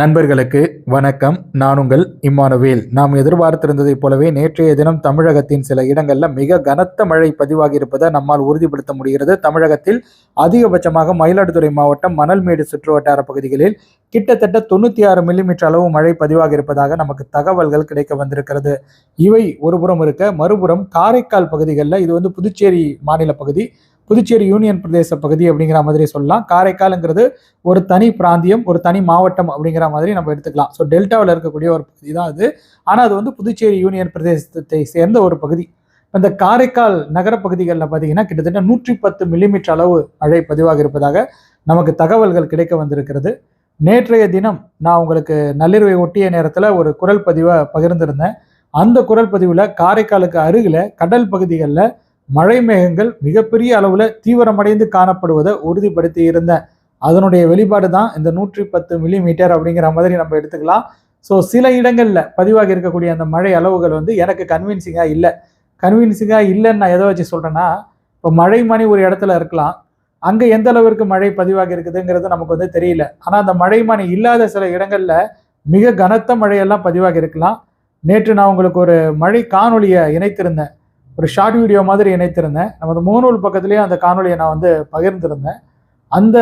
நண்பர்களுக்கு வணக்கம். நான் உங்கள் இம்மானுவேல். நாம் எதிர்பார்த்திருந்ததைப் போலவே நேற்றைய தினம் தமிழகத்தின் சில இடங்களில் மிக கனத்த மழை பதிவாகி இருப்பதை நம்மால் உறுதிப்படுத்த முடிகிறது. தமிழகத்தில் அதிகபட்சமாக மயிலாடுதுறை மாவட்டம் மணல்மேடு சுற்றுவட்டார பகுதிகளில் கிட்டத்தட்ட தொண்ணூற்றி ஆறு மில்லிமீட்டர் அளவு மழை பதிவாக இருப்பதாக நமக்கு தகவல்கள் கிடைக்க வந்திருக்கிறது. இவை ஒருபுறம் இருக்க மறுபுறம் காரைக்கால் பகுதிகளில் இது வந்து புதுச்சேரி மாநில பகுதி புதுச்சேரி யூனியன் பிரதேச பகுதி அப்படிங்கிற மாதிரி சொல்லலாம். காரைக்கால்ங்கிறது ஒரு தனி பிராந்தியம் ஒரு தனி மாவட்டம் அப்படிங்கிற மாதிரி நம்ம எடுத்துக்கலாம். ஸோ டெல்டாவில் இருக்கக்கூடிய ஒரு பகுதி தான் அது. ஆனால் அது வந்து புதுச்சேரி யூனியன் பிரதேசத்தை சேர்ந்த ஒரு பகுதி. இந்த காரைக்கால் நகர பகுதிகளில் பார்த்தீங்கன்னா கிட்டத்தட்ட நூற்றி பத்து மில்லிமீட்டர் அளவு மழை பதிவாக இருப்பதாக நமக்கு தகவல்கள் கிடைக்க வந்திருக்கிறது. நேற்றைய தினம் நான் உங்களுக்கு நள்ளிரவை ஒட்டிய நேரத்தில் ஒரு குரல் பதிவை பகிர்ந்திருந்தேன். அந்த குரல் பதிவில் காரைக்காலுக்கு அருகில் கடல் பகுதிகளில் மழை மேகங்கள் மிகப்பெரிய அளவில் தீவிரமடைந்து காணப்படுவதை உறுதிப்படுத்தி இருந்தேன் அதனுடைய வெளிப்பாடு தான் இந்த நூற்றி பத்து மில்லிமீட்டர் அப்படிங்கிற மாதிரி நம்ம எடுத்துக்கலாம். ஸோ சில இடங்களில் பதிவாகி இருக்கக்கூடிய அந்த மழை அளவுகள் வந்து எனக்கு கன்வின்சிங்காக இல்லை. கன்வின்சிங்காக இல்லைன்னு நான் எதை வச்சு சொல்கிறேன்னா இப்போ மழை மணி ஒரு இடத்துல இருக்கலாம். அங்கே எந்த அளவிற்கு மழை பதிவாகி இருக்குதுங்கிறது நமக்கு வந்து தெரியல. ஆனால் அந்த மழை மணி இல்லாத சில இடங்களில் மிக கனத்த மழையெல்லாம் பதிவாகி இருக்கலாம். நேற்று நான் உங்களுக்கு ஒரு மழை காணொலியை இணைத்திருந்தேன். ஒரு ஷார்ட் வீடியோ மாதிரி இணைத்திருந்தேன். நமது முகநூல் பக்கத்துலேயே அந்த காணொலியை நான் வந்து பகிர்ந்திருந்தேன். அந்த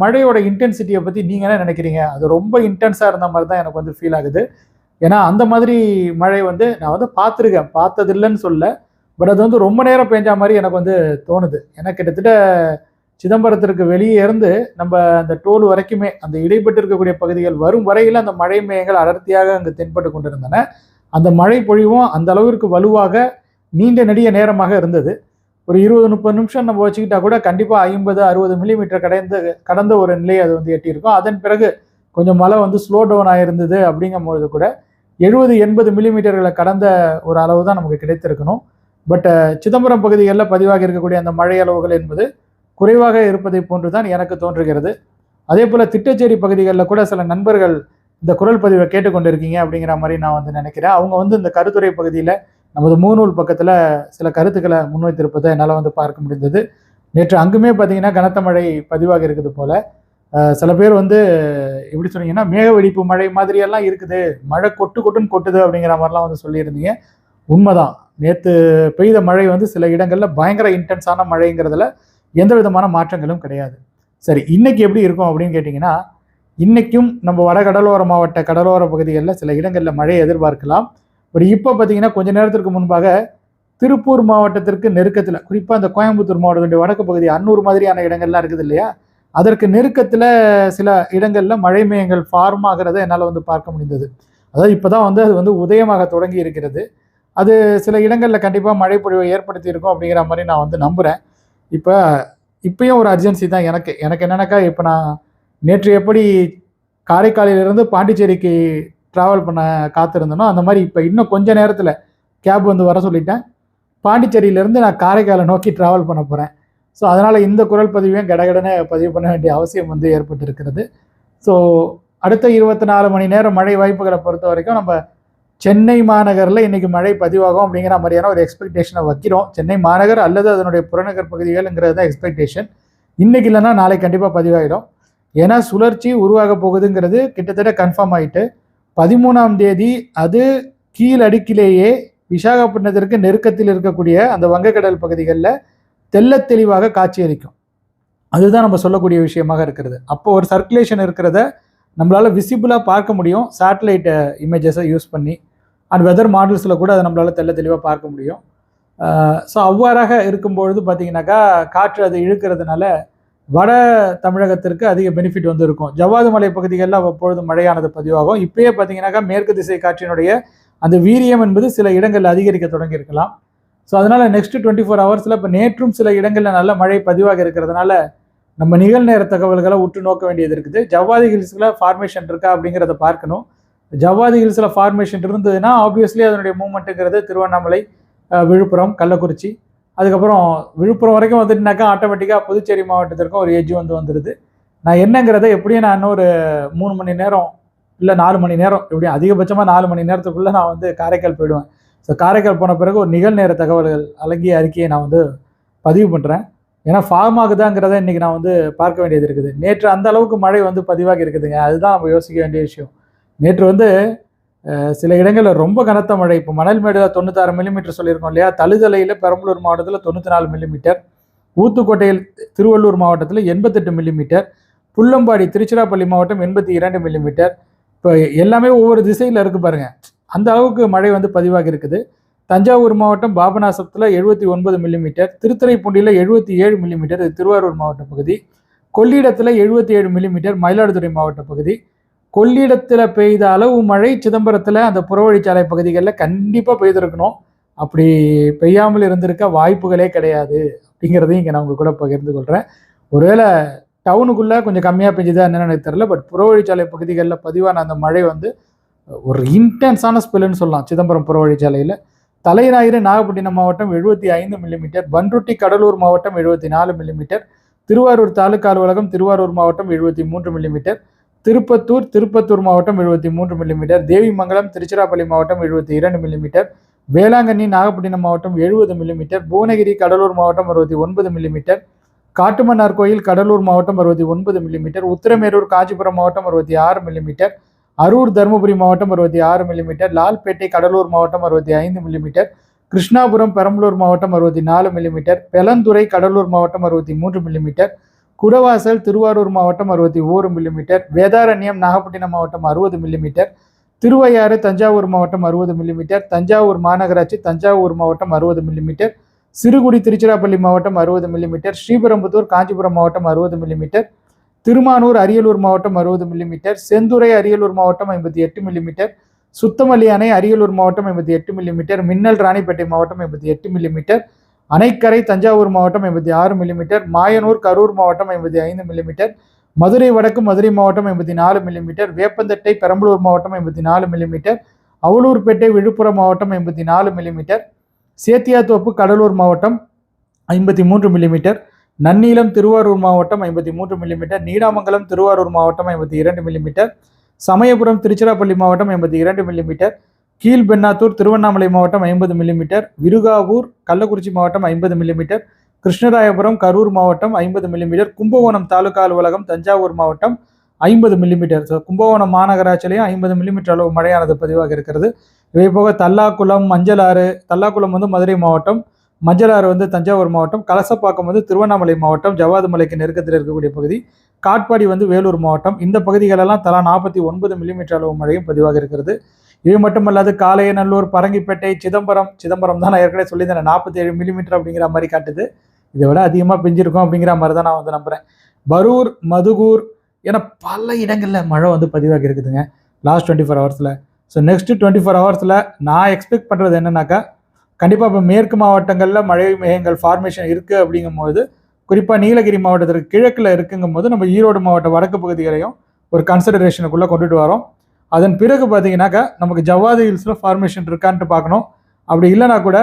மழையோட இன்டென்சிட்டியை பற்றி நீங்கள் என்ன நினைக்கிறீங்க? அது ரொம்ப இன்டென்ஸாக இருந்த மாதிரி தான் எனக்கு வந்து ஃபீல் ஆகுது. ஏன்னா அந்த மாதிரி மழை வந்து நான் வந்து பார்த்துருக்கேன். பார்த்ததில்லைன்னு சொல்ல பட் அது வந்து ரொம்ப நேரம் பெஞ்சா மாதிரி எனக்கு வந்து தோணுது. ஏன்னா கிட்டத்தட்ட சிதம்பரத்திற்கு வெளியே இருந்து நம்ம அந்த டோல் வரைக்குமே அந்த இடைப்பட்டு இருக்கக்கூடிய பகுதிகள் வரும் வரையில் அந்த மழை மேகங்கள் அடர்த்தியாக அங்கு தென்பட்டு கொண்டிருந்தன. அந்த மழை பொழிவும் அந்த அளவிற்கு வலுவாக நீண்ட நெடிய நேரமாக இருந்தது. ஒரு இருபது முப்பது நிமிஷம் நம்ம வச்சுக்கிட்டா கூட கண்டிப்பாக ஐம்பது அறுபது மில்லிமீட்டர் கடந்த கடந்த ஒரு நிலையை அது வந்து எட்டியிருக்கும். அதன் பிறகு கொஞ்சம் மழை வந்து ஸ்லோ டவுன் ஆயிருந்தது அப்படிங்கும்போது கூட எழுபது எண்பது மில்லிமீட்டர்களை கடந்த ஒரு அளவு தான் நமக்கு கிடைத்திருக்கணும். பட் சிதம்பரம் பகுதிகளில் பதிவாக இருக்கக்கூடிய அந்த மழை அளவுகள் என்பது குறைவாக இருப்பதை போன்று தான் எனக்கு தோன்றுகிறது. அதே போல் திட்டச்சேரி பகுதிகளில் கூட சில நண்பர்கள் இந்த குரல் பதிவை கேட்டுக்கொண்டிருக்கீங்க அப்படிங்கிற மாதிரி நான் வந்து நினைக்கிறேன். அவங்க வந்து இந்த கருத்துறை பகுதியில் நமது மூநூல் பக்கத்தில் சில கருத்துக்களை முன்வைத்திருப்பதை என்னால் வந்து பார்க்க முடிந்தது. நேற்று அங்குமே பார்த்தீங்கன்னா கனத்த மழை பதிவாக இருக்குது போல். சில பேர் வந்து எப்படி சொன்னீங்கன்னா மேக வெடிப்பு மழை மாதிரியெல்லாம் இருக்குது. மழை கொட்டு கொட்டுன்னு கொட்டுது அப்படிங்கிற மாதிரிலாம் வந்து சொல்லியிருந்தீங்க. உண்மைதான். நேற்று பெய்த மழை வந்து சில இடங்களில் பயங்கர இன்டென்ஸான மழைங்கிறதுல எந்த விதமான மாற்றங்களும் கிடையாது. சரி இன்னைக்கு எப்படி இருக்கும் அப்படின்னு கேட்டிங்கன்னா இன்றைக்கும் நம்ம வட கடலோர மாவட்ட கடலோர பகுதிகளில் சில இடங்களில் மழை எதிர்பார்க்கலாம். ஒரு இப்போ பார்த்தீங்கன்னா கொஞ்ச நேரத்திற்கு முன்பாக திருப்பூர் மாவட்டத்திற்கு நெருக்கத்தில் குறிப்பாக அந்த கோயம்புத்தூர் மாவட்டத்துடைய வடக்கு பகுதி அன்னூர் மாதிரியான இடங்கள்லாம் இருக்குது இல்லையா? அதற்கு நெருக்கத்தில் சில இடங்களில் மழை மேயங்கள் ஃபார்ம் ஆகிறத என்னால் வந்து பார்க்க முடிந்தது. அதாவது இப்போ தான் வந்து அது வந்து உதயமாக தொடங்கி இருக்கிறது. அது சில இடங்களில் கண்டிப்பாக மழை பொழிவை ஏற்படுத்தி இருக்கும் அப்படிங்கிற மாதிரி நான் வந்து நம்புகிறேன் இப்போ இப்பயும் ஒரு அர்ஜென்சி தான் எனக்கு. எனக்கு என்னென்னாக்கா இப்போ நான் நேற்று எப்படி காரைக்காலிலிருந்து பாண்டிச்சேரிக்கு ட்ராவல் பண்ண காத்திருந்தனோ அந்த மாதிரி இப்போ இன்னும் கொஞ்ச நேரத்தில் கேப் வந்து வர சொல்லிட்டேன். பாண்டிச்சேரியிலேருந்து நான் காரைக்காலை நோக்கி ட்ராவல் பண்ண போகிறேன் ஸோ அதனால் இந்த குரல் பதிவையும் கடகடனை பதிவு பண்ண வேண்டிய அவசியம் வந்து ஏற்பட்டிருக்கிறது. ஸோ அடுத்த இருபத்தி நாலு மணி நேரம் மழை வாய்ப்புகளை பொறுத்த வரைக்கும் நம்ம சென்னை மாநகரில் இன்றைக்கி மழை பதிவாகும் அப்படிங்கிற மாதிரியான ஒரு எக்ஸ்பெக்டேஷனை வைக்கிறோம். சென்னை மாநகர் அல்லது அதனுடைய புறநகர் பகுதிகள்ங்கிறது தான் எக்ஸ்பெக்டேஷன் இன்றைக்கி இல்லைன்னா நாளைக்கு கண்டிப்பாக பதிவாகிடும் ஏன்னா சுழற்சி உருவாக போகுதுங்கிறது கிட்டத்தட்ட கன்ஃபார்ம் ஆகிட்டு பதிமூணாம் தேதி அது கீழடுக்கிலேயே விசாகப்பட்டினத்திற்கு நெருக்கத்தில் இருக்கக்கூடிய அந்த வங்கக்கடல் பகுதிகளில் தெல்ல தெளிவாக காட்சியளிக்கும் அதுதான் நம்ம சொல்லக்கூடிய விஷயமாக இருக்கிறது. அப்போ ஒரு சர்க்குலேஷன் இருக்கிறத நம்மளால் விசிபிளாக பார்க்க முடியும். சேட்டலைட் இமேஜஸை யூஸ் பண்ணி அண்ட் வெதர் மாடல்ஸில் கூட அதை நம்மளால் தெல்ல தெளிவாக பார்க்க முடியும். ஸோ அவ்வாறாக இருக்கும்பொழுது பார்த்தீங்கன்னாக்கா காற்று அது இழுக்கிறதுனால வட தமிழகத்திற்கு அதிக பெனிஃபிட் வந்து இருக்கும் ஜவ்வாது மலை பகுதிகளில் அவ்வப்பொழுது மழையானது பதிவாகும். இப்பயே பார்த்தீங்கன்னாக்கா மேற்கு திசை காற்றினுடைய அந்த வீரியம் என்பது சில இடங்களில் அதிகரிக்க தொடங்கியிருக்கலாம். ஸோ அதனால் நெக்ஸ்ட் டுவெண்ட்டி ஃபோர் ஹவர்ஸில் இப்போ நேற்றும் சில இடங்களில் நல்ல மழை பதிவாக இருக்கிறதுனால நம்ம நிகழ்நேர தகவல்களை உற்று நோக்க வேண்டியது இருக்குது. ஜவ்வாதி ஹில்ஸில் ஃபார்மேஷன் இருக்கா அப்படிங்கிறத பார்க்கணும். ஜவ்வாதி ஹில்ஸில் ஃபார்மேஷன் இருந்ததுன்னா ஆப்வியஸ்லி அதனுடைய மூமெண்ட்டுங்கிறது திருவண்ணாமலை விழுப்புரம் கள்ளக்குறிச்சி அதுக்கப்புறம் விழுப்புரம் வரைக்கும் வந்துட்டுனாக்கா ஆட்டோமேட்டிக்காக புதுச்சேரி மாவட்டத்திற்கும் ஒரு எஜ்ஜு வந்து வந்துடுது நான் என்னங்கிறத எப்படியும் நான் இன்னும் ஒரு மூணு மணி நேரம் இல்லை நாலு மணி நேரம் எப்படியும் அதிகபட்சமாக நாலு மணி நேரத்துக்குள்ளே நான் வந்து காரைக்கால் போயிடுவேன். ஸோ காரைக்கால் போன பிறகு ஒரு நிகழ்நேர தகவல்கள் அழகிய அறிக்கையை நான் வந்து பதிவு பண்ணுறேன் ஏன்னா ஃபார்ம் ஆகுதாங்கிறத இன்றைக்கி நான் வந்து பார்க்க வேண்டியது இருக்குது. நேற்று அந்த அளவுக்கு மழை வந்து பதிவாகி இருக்குதுங்க. அதுதான் நம்ம யோசிக்க வேண்டிய விஷயம். நேற்று வந்து சில இடங்களில் ரொம்ப கனத்த மழை. இப்போ மணல் மேடில் தொண்ணூத்தாறு மில்லிமீட்டர் சொல்லியிருக்கோம் இல்லையா? தழுதலையில் பெரம்பலூர் மாவட்டத்தில் தொண்ணூற்றி நாலு மில்லிமீட்டர் ஊத்துக்கோட்டையில் திருவள்ளூர் மாவட்டத்தில் எண்பத்தெட்டு மில்லிமீட்டர் புல்லம்பாடி திருச்சிராப்பள்ளி மாவட்டம் எண்பத்தி இரண்டு மில்லிமீட்டர் இப்போ எல்லாமே ஒவ்வொரு திசையில் இருக்குது பாருங்கள் அந்த அளவுக்கு மழை வந்து பதிவாகி இருக்குது. தஞ்சாவூர் மாவட்டம் பாபநாசத்தில் எழுபத்தி ஒன்பது மில்லிமீட்டர் திருத்துறைப்பூண்டியில் எழுபத்தி ஏழு மில்லிமீட்டர் இது திருவாரூர் மாவட்ட பகுதி. கொள்ளிடத்தில் எழுபத்தி ஏழு மில்லிமீட்டர் மயிலாடுதுறை மாவட்ட பகுதி. கொள்ளிடத்தில் பெய்த அளவு மழை சிதம்பரத்தில் அந்த புறவழிச்சாலை பகுதிகளில் கண்டிப்பாக பெய்திருக்கணும். அப்படி பெய்யாமல் இருந்திருக்க வாய்ப்புகளே கிடையாது அப்படிங்கிறதையும் இங்கே நான் உங்கள் கூட பகிர்ந்து கொள்கிறேன் ஒருவேளை டவுனுக்குள்ளே கொஞ்சம் கம்மியாக பெஞ்சுதா என்னென்னு எனக்கு பட் புறவழிச்சாலை பகுதிகளில் பதிவான அந்த மழை வந்து ஒரு இன்டென்ஸான ஸ்பெல்லுன்னு சொல்லலாம் சிதம்பரம் புறவழிச்சாலையில் தலைஞாயிறு நாகப்பட்டினம் மாவட்டம் எழுபத்தி ஐந்து மில்லிமீட்டர் பன்ருட்டி கடலூர் மாவட்டம் எழுபத்தி நாலு மில்லிமீட்டர் திருவாரூர் தாலுக்கா அலுவலகம் திருவாரூர் மாவட்டம் எழுபத்தி மூன்று மில்லிமீட்டர் திருப்பத்தூர் திருப்பத்தூர் மாவட்டம் எழுபத்தி மூன்று மில்லிமீட்டர் தேவிமங்கலம் திருச்சிராப்பள்ளி மாவட்டம் எழுபத்தி இரண்டு மில்லிமீட்டர் வேளாங்கண்ணி நாகப்பட்டினம் மாவட்டம் எழுபது மில்லிமீட்டர் புவனகிரி கடலூர் மாவட்டம் அறுபத்தி ஒன்பது மில்லிமீட்டர் காட்டுமன்னார் கோயில் கடலூர் மாவட்டம் அறுபத்தி ஒன்பது மில்லிமீட்டர் உத்திரமேரூர் காஞ்சிபுரம் மாவட்டம் அறுபத்தி ஆறு மில்லிமீட்டர் அரூர் தருமபுரி மாவட்டம் அறுபத்தி ஆறு மில்லிமீட்டர் லால்பேட்டை கடலூர் மாவட்டம் அறுபத்தி ஐந்து மில்லிமீட்டர் கிருஷ்ணாபுரம் பெரம்பலூர் மாவட்டம் அறுபத்தி நாலு மில்லிமீட்டர் பெலந்துறை கடலூர் மாவட்டம் அறுபத்தி மூன்று மில்லிமீட்டர் குடவாசல் திருவாரூர் மாவட்டம் அறுபத்தி ஓரு மில்லிமீட்டர் வேதாரண்யம் நாகப்பட்டினம் மாவட்டம் அறுபது மில்லிமீட்டர் திருவையாறு தஞ்சாவூர் மாவட்டம் அறுபது மில்லிமீட்டர் தஞ்சாவூர் மாநகராட்சி தஞ்சாவூர் மாவட்டம் அறுபது மில்லிமீட்டர் சிறுகுடி திருச்சிராப்பள்ளி மாவட்டம் அறுபது மில்லிமீட்டர் ஸ்ரீபெரும்புத்தூர் காஞ்சிபுரம் மாவட்டம் அறுபது மில்லிமீட்டர் திருமானூர் அரியலூர் மாவட்டம் அறுபது மில்லிமீட்டர் செந்துறை அரியலூர் மாவட்டம் ஐம்பத்தி எட்டு மில்லிமீட்டர் சுத்தமல்லி அணை அரியலூர் மாவட்டம் ஐம்பத்தி எட்டு மில்லிமீட்டர் மின்னல் ராணிப்பேட்டை மாவட்டம் ஐம்பத்தி எட்டு மில்லிமீட்டர் அணைக்கரை தஞ்சாவூர் மாவட்டம் எண்பத்தி ஆறு மில்லிமீட்டர் மாயனூர் கரூர் மாவட்டம் ஐம்பத்தி ஐந்து மில்லிமீட்டர் மதுரை வடக்கு மதுரை மாவட்டம் ஐம்பத்தி நாலு மில்லிமீட்டர் வேப்பந்தட்டை பெரம்பலூர் மாவட்டம் ஐம்பத்தி நாலு மில்லிமீட்டர் அவலூர்பேட்டை விழுப்புரம் மாவட்டம் ஐம்பத்தி நாலு மில்லிமீட்டர் சேத்தியாத்தோப்பு கடலூர் மாவட்டம் ஐம்பத்தி மூன்று மில்லிமீட்டர் நன்னீலம் திருவாரூர் மாவட்டம் ஐம்பத்தி மூன்று மில்லிமீட்டர் நீடாமங்கலம் திருவாரூர் மாவட்டம் ஐம்பத்தி இரண்டு மில்லிமீட்டர் சமயபுரம் திருச்சிராப்பள்ளி மாவட்டம் எண்பத்தி இரண்டு மில்லிமீட்டர் கீழ்பெண்ணாத்தூர் திருவண்ணாமலை மாவட்டம் ஐம்பது மில்லிமீட்டர் விருகாவூர் கள்ளக்குறிச்சி மாவட்டம் ஐம்பது மில்லிமீட்டர் கிருஷ்ணராயபுரம் கரூர் மாவட்டம் ஐம்பது மில்லிமீட்டர் கும்பகோணம் தாலுகா அலுவலகம் தஞ்சாவூர் மாவட்டம் ஐம்பது மில்லிமீட்டர் ஸோ கும்பகோணம் மாநகராட்சியிலையும் ஐம்பது மில்லிமீட்டர் அளவு மழையானது பதிவாக இருக்கிறது. இவை போக தல்லாக்குளம் மஞ்சளாறு தல்லாக்குளம் வந்து மதுரை மாவட்டம் மஞ்சளாறு வந்து தஞ்சாவூர் மாவட்டம் கலசப்பாக்கம் வந்து திருவண்ணாமலை மாவட்டம் ஜவாது மலைக்கு நெருக்கத்தில் இருக்கக்கூடிய பகுதி காட்பாடி வந்து வேலூர் மாவட்டம். இந்த பகுதிகளெல்லாம் தலா நாற்பத்தி ஒன்பது மில்லிமீட்டர் அளவு மழையும் பதிவாக இருக்கிறது. இவை மட்டுமல்லாது காளையநல்லூர் பரங்கிப்பேட்டை சிதம்பரம் சிதம்பரம் தான் நான் ஏற்கனவே சொல்லியிருந்தேன். நாற்பத்தி ஏழு மில்லிமீட்டர் அப்படிங்கிற மாதிரி காட்டுது. இதை விட அதிகமாக பெஞ்சிருக்கும் அப்படிங்கிற மாதிரி தான் நான் வந்து நம்புகிறேன் பரூர் மதுகூர் என பல இடங்களில் மழை வந்து பதிவாகி இருக்குதுங்க. லாஸ்ட் டுவெண்ட்டி ஃபோர் ஹவர்ஸில் ஸோ நெக்ஸ்ட் டுவெண்ட்டி ஃபோர் ஹவர்ஸில் நான் எக்ஸ்பெக்ட் பண்ணுறது என்னன்னாக்கா கண்டிப்பாக இப்போ மேற்கு மாவட்டங்களில் மழை மேகங்கள் ஃபார்மேஷன் இருக்குது அப்படிங்கும்போது குறிப்பாக நீலகிரி மாவட்டத்திற்கு கிழக்கில் இருக்குங்கும் போது நம்ம ஈரோடு மாவட்ட வடக்கு பகுதிகளையும் ஒரு கன்சிடரேஷனுக்குள்ளே கொண்டுட்டு வரோம். அதன் பிறகு பார்த்தீங்கன்னாக்கா நமக்கு ஜவ்வாது ஹில்ஸில் ஃபார்மேஷன் இருக்கான்ட்டு பார்க்கணும். அப்படி இல்லைனா கூட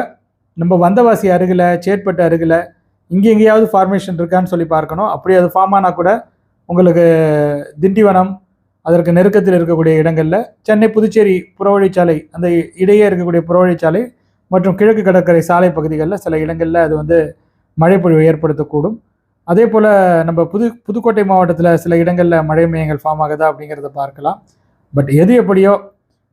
நம்ம வந்தவாசி அருகில் சேட்பட்டு அருகில் இங்கே எங்கேயாவது ஃபார்மேஷன் இருக்கான்னு சொல்லி பார்க்கணும். அப்படி அது ஃபார்ம் ஆனால் கூட உங்களுக்கு திண்டிவனம் அதற்கு நெருக்கத்தில் இருக்கக்கூடிய இடங்களில் சென்னை புதுச்சேரி புறவழிச்சாலை அந்த இடையே இருக்கக்கூடிய புறவழிச்சாலை மற்றும் கிழக்கு கடற்கரை சாலை பகுதிகளில் சில இடங்களில் அது வந்து மழைப்பொழிவு ஏற்படுத்தக்கூடும். அதே போல் நம்ம புது புதுக்கோட்டை மாவட்டத்தில் சில இடங்களில் மழை மையங்கள் ஃபார்ம் ஆகுதா அப்படிங்கிறத பார்க்கலாம். பட் எது எப்படியோ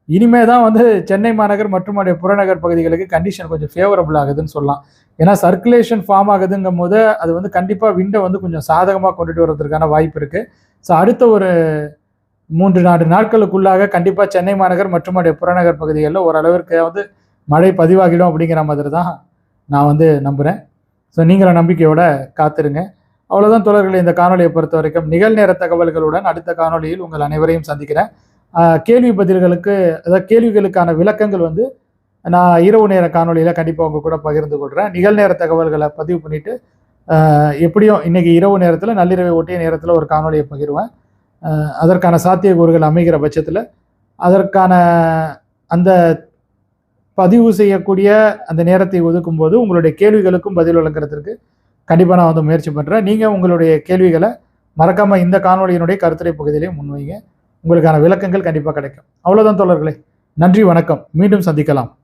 இனிமே தான் வந்து சென்னை மாநகர் மற்றும் அதோடைய புறநகர் பகுதிகளுக்கு கண்டிஷன் கொஞ்சம் ஃபேவரபிள் ஆகுதுன்னு சொல்லலாம். ஏன்னா சர்க்குலேஷன் ஃபார்ம் ஆகுதுங்கும் போது அது வந்து கண்டிப்பாக விண்டை வந்து கொஞ்சம் சாதகமாக கொண்டுட்டு வர்றதுக்கான வாய்ப்பு இருக்குது ஸோ அடுத்த ஒரு மூன்று நாலு நாட்களுக்குள்ளாக கண்டிப்பாக சென்னை மாநகர் மற்றும் அதோடைய புறநகர் பகுதிகளில் ஓரளவிற்கு வந்து மழை பதிவாகிடும் அப்படிங்கிற மாதிரி தான் நான் வந்து நம்புகிறேன் ஸோ நீங்கள நம்பிக்கையோட காத்திருங்க. அவ்வளோதான் தொடர்களை இந்த காணொலியை பொறுத்த வரைக்கும். நிகழ்நேர தகவல்களுடன் அடுத்த காணொளியில் உங்கள் அனைவரையும் சந்திக்கிறேன். கேள்வி பதில்களுக்கு அதாவது கேள்விகளுக்கான விளக்கங்கள் வந்து நான் இரவு நேர காணொளியில் கண்டிப்பாக உங்கள் கூட பகிர்ந்து கொள்கிறேன் நிகழ்நேர தகவல்களை பதிவு பண்ணிவிட்டு எப்படியும் இன்றைக்கி இரவு நேரத்தில் நள்ளிரவை ஒட்டிய நேரத்தில் ஒரு காணொலியை பகிர்வேன். அதற்கான சாத்தியக்கூறுகள் அமைகிற பட்சத்தில் அதற்கான அந்த பதிவு செய்யக்கூடிய அந்த நேரத்தை ஒதுக்கும் போது உங்களுடைய கேள்விகளுக்கும் பதில் வழங்குறதுக்கு கண்டிப்பாக நான் வந்து முயற்சி பண்ணுறேன் நீங்கள் உங்களுடைய கேள்விகளை மறக்காமல் இந்த காணொளியினுடைய கருத்துரை பகுதியிலே முன்வைங்க. உங்களுக்கான விளக்கங்கள் கண்டிப்பாக கிடைக்கும். அவ்வளோதான் தோழர்களே. நன்றி வணக்கம். மீண்டும் சந்திக்கலாம்.